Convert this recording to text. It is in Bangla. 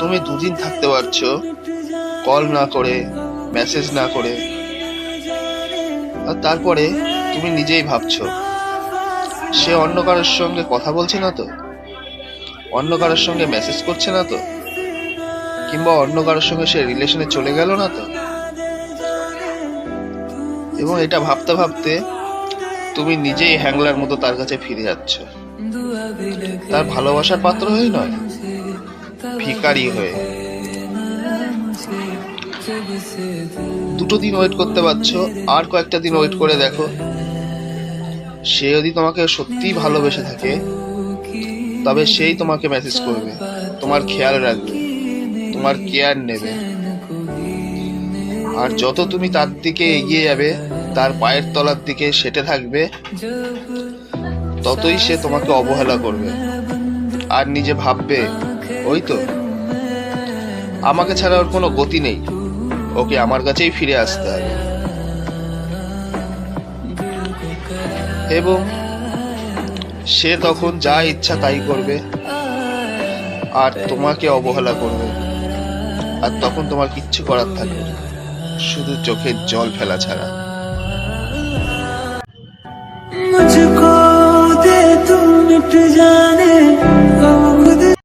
তুমি দুদিন থাকতে পারছ। কল না করে মেসেজ না করে। আর তারপরে তুমি নিজেই ভাবছ, সে অন্য কারোর সঙ্গে কথা বলছে না তো? অন্য কারোর সঙ্গে মেসেজ করছে না তো? কিংবা অন্য কারোর সঙ্গে সে রিলেশনে চলে গেল না তো? এবং এটা ভাবতে ভাবতে তুমি নিজেই হ্যাংলার মতো তার কাছে ফিরে যাচ্ছ। তার ভালোবাসার পাত্র হয়ে নয়। ভিকারি হয়ে। দুটো দিন ওয়েট করতে পারছ, আর কয়েকটা দিন ওয়েট করে দেখো। সে যদি তোমাকে সত্যিই ভালোবেসে থাকে, তবে সেই তোমাকে মেসেজ করবে, তোমার খেয়াল রাখবে, তোমার কেয়ার নেবে। আর যত তুমি তার দিকে এগিয়ে যাবে, তার পায়ের তলার দিকে সেটে থাকবে, ততই সে তোমাকে অবহেলা করবে। আর নিজে ভাববে ওই তো আমাকে ছাড়া ওর কোনো গতি নেই ওকে আমার কাছেই ফিরে আসতে হবে এবং সে তখন যা ইচ্ছা তাই করবে আর তোমাকে অবহেলা করবে আর তখন তোমার কিচ্ছু করার থাকবে না শুধু চোখের জল ফেলা ছাড়া मुझको दे तू मिट जाने